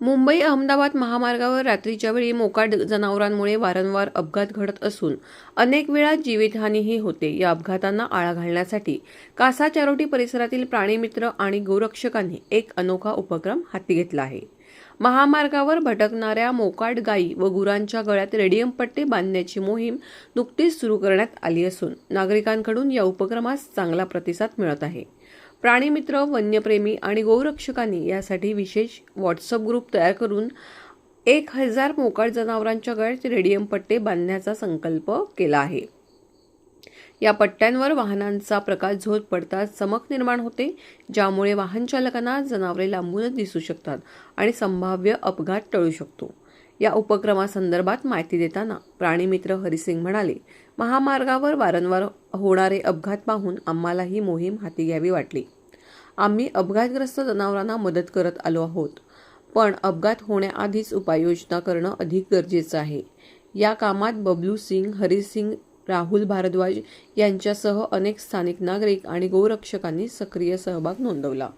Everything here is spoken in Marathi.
मुंबई अहमदाबाद महामार्गावर रात्रीच्या वेळी मोकाट जनावरांमुळे वारंवार अपघात घडत असून अनेक वेळा जीवितहानीही होते. या अपघातांना आळा घालण्यासाठी कासा चारोटी परिसरातील प्राणीमित्र आणि गोरक्षकांनी एक अनोखा उपक्रम हाती घेतला आहे. महामार्गावर भटकणाऱ्या मोकाट गायी व गुरांच्या गळ्यात रेडियम पट्टे बांधण्याची मोहीम नुकतीच सुरू करण्यात आली असून नागरिकांकडून या उपक्रमास चांगला प्रतिसाद मिळत आहे. प्राणीमित्र वन्यप्रेमी आणि गोरक्षकांनी यासाठी विशेष व्हॉट्सअप ग्रुप तयार करून एक हजार मोकाट जनावरांच्या गळ्यात रेडियम पट्टे बांधण्याचा संकल्प केला आहे. या पट्ट्यांवर वाहनांचा प्रकाश झोत पडताच चमक निर्माण होते ज्यामुळे वाहन चालकांना जनावरे लांबूनच दिसू शकतात आणि संभाव्य अपघात टळू शकतो. या उपक्रमासंदर्भात माहिती देताना प्राणीमित्र हरिसिंग म्हणाले महामार्गावर वारंवार होणारे अपघात पाहून आम्हाला ही मोहीम हाती घ्यावी वाटली. आम्ही अपघातग्रस्त जनावरांना मदत करत आलो आहोत पण अपघात होण्याआधीच उपाययोजना करणं अधिक गरजेचं आहे. या कामात बबलू सिंग हरिसिंग राहुल भारद्वाज यांच्यासह अनेक स्थानिक नागरिक आणि गोरक्षकांनी सक्रिय सहभाग नोंदवला.